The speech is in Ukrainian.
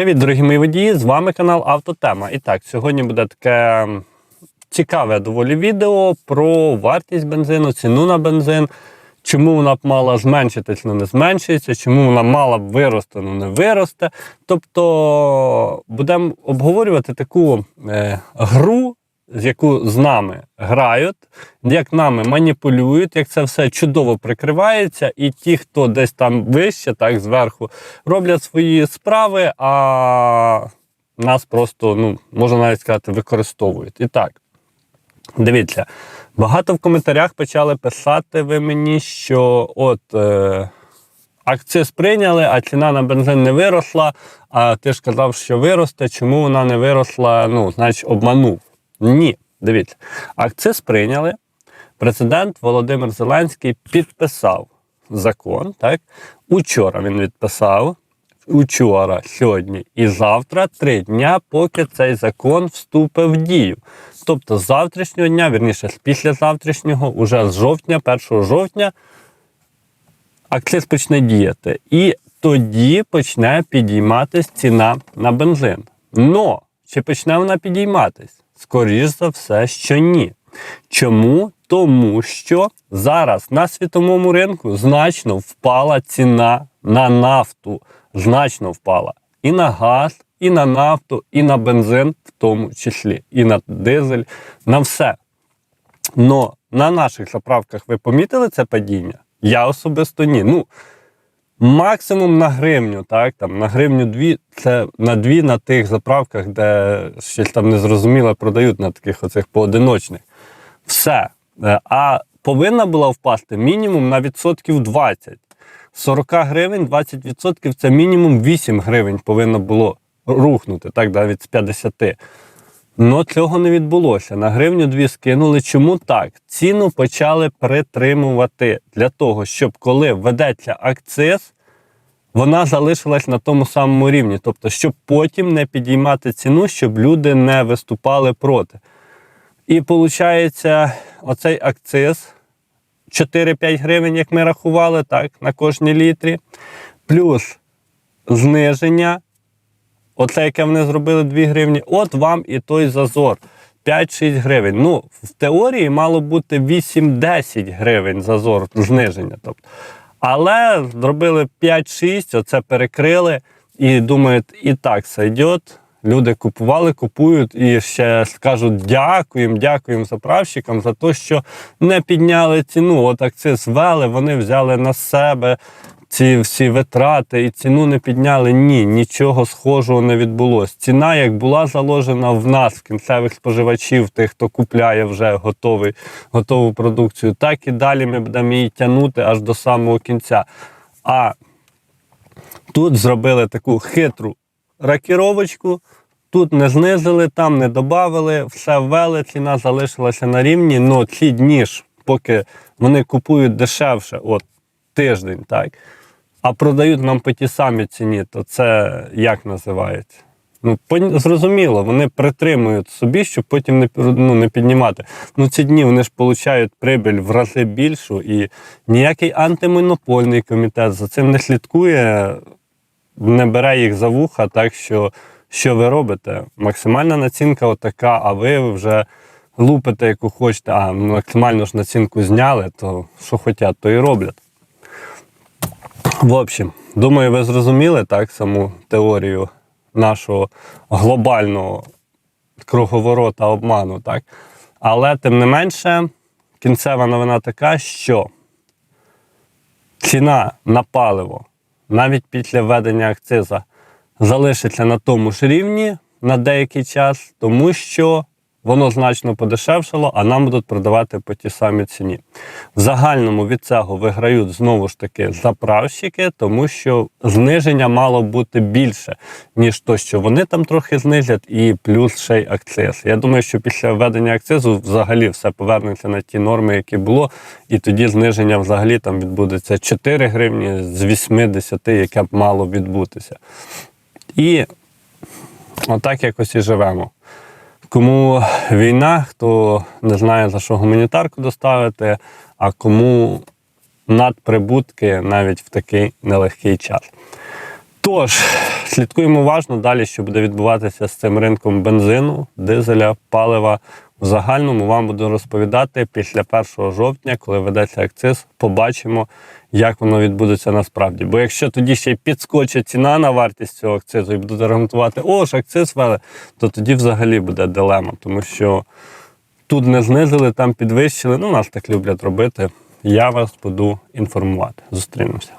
Привіт, дорогі мої водії! З вами канал Автотема. І так, сьогодні буде таке цікаве доволі відео про вартість бензину, ціну на бензин, чому вона б мала зменшитись, але не зменшується, чому вона мала б вирости, але не виросте. Тобто будемо обговорювати таку е, гру, з яку з нами грають, як нами маніпулюють, як це все чудово прикривається, і ті, хто десь там вище, так зверху, роблять свої справи, а нас просто, ну, можна навіть сказати, використовують. І так, дивіться, багато в коментарях почали писати ви мені, що от. Е, Акциз прийняли, а ціна на бензин не виросла. А ти ж казав, що виросте. Чому вона не виросла? Ну, значить, обманув. Ні, дивіться, акциз прийняли. Президент Володимир Зеленський підписав закон. Так? Учора він відписав. Учора, сьогодні і завтра три дня, поки цей закон вступить в дію. Тобто з завтрашнього дня, вірніше, з післязавтрашнього, уже з жовтня, 1 жовтня, акциз почне діяти. І тоді почне підійматись ціна на бензин. Но чи почне вона підійматись? Скоріш за все, що ні. Чому? Тому що зараз на світовому ринку значно впала ціна на нафту. Значно впала. І на газ, і на нафту, і на бензин, в тому числі, і на дизель, на все. Но на наших заправках ви помітили це падіння? Я особисто ні. Ну, Максимум на гривню, так, там, на гривню дві, це на дві на тих заправках, де щось там незрозуміле продають на таких оцих поодиночних. Все. Е, А повинна була впасти мінімум на відсотків 20. 40 гривень, 20% це мінімум 8 гривень повинно було рухнути, так, навіть з 50. Ну цього не відбулося. На гривню дві скинули. Чому так? Ціну почали притримувати для того, щоб коли ведеться акциз, вона залишилась на тому самому рівні. Тобто, щоб потім не підіймати ціну, щоб люди не виступали проти. І виходить, оцей акциз 4-5 гривень, як ми рахували, так, на кожній літрі, плюс зниження. Оце, яке вони зробили 2 гривні, от вам і той зазор. 5-6 гривень. Ну, в теорії мало бути 8-10 гривень зазор зниження. Тобто. Але зробили 5-6, оце перекрили і думають, і так сойдет. Люди купували, купують і ще скажуть дякуємо, дякуємо заправщикам за те, що не підняли ціну. От акциз звели, вони взяли на себе ці всі витрати і ціну не підняли. Ні, нічого схожого не відбулося. Ціна, як була заложена в нас, кінцевих споживачів, тих, хто купляє вже готовий, готову продукцію, так і далі ми будемо її тягнути аж до самого кінця. А тут зробили таку хитру ракіровочку. Тут не знизили, там не додали, все ввели, ціна залишилася на рівні. але ці дні ж, поки вони купують дешевше, от тиждень, так, а продають нам по тій самій ціні, то це як називається? Ну, зрозуміло, вони притримують собі, щоб потім не ну, не піднімати. Ну, ці дні вони ж получають прибіль в рази більшу, і ніякий антимонопольний комітет за цим не слідкує, не бере їх за вуха, так що що ви робите? Максимальна націнка отака, а ви вже лупите, яку хочете, а максимальну ж націнку зняли, то що хочуть, то і роблять. В общем, думаю, ви зрозуміли так саму теорію нашого глобального круговорота обману. так? Але тим не менше, кінцева новина така, що ціна на паливо навіть після введення акциза залишиться на тому ж рівні на деякий час, тому що воно значно подешевшало, а нам будуть продавати по тій самій ціні. В загальному від цього виграють знову ж таки заправщики, тому що зниження мало бути більше, ніж то, що вони там трохи знизять, і плюс ще й акциз. Я думаю, що після введення акцизу взагалі все повернеться на ті норми, які було, і тоді зниження взагалі там відбудеться 4 гривні з 80, яке б мало відбутися. І отак якось і живемо. Кому війна, хто не знає, за що гуманітарку доставити, а кому надприбутки навіть в такий нелегкий час. Тож, слідкуємо уважно далі, що буде відбуватися з цим ринком бензину, дизеля, палива. В загальному вам буду розповідати після 1 жовтня, коли ведеться акциз, побачимо, як воно відбудеться насправді. Бо якщо тоді ще й підскочить ціна на вартість цього акцизу і будуть аргументувати, о ж акциз вели, то тоді взагалі буде дилема, тому що тут не знизили, там підвищили. Ну, нас так люблять робити. Я вас буду інформувати. Зустрінемося.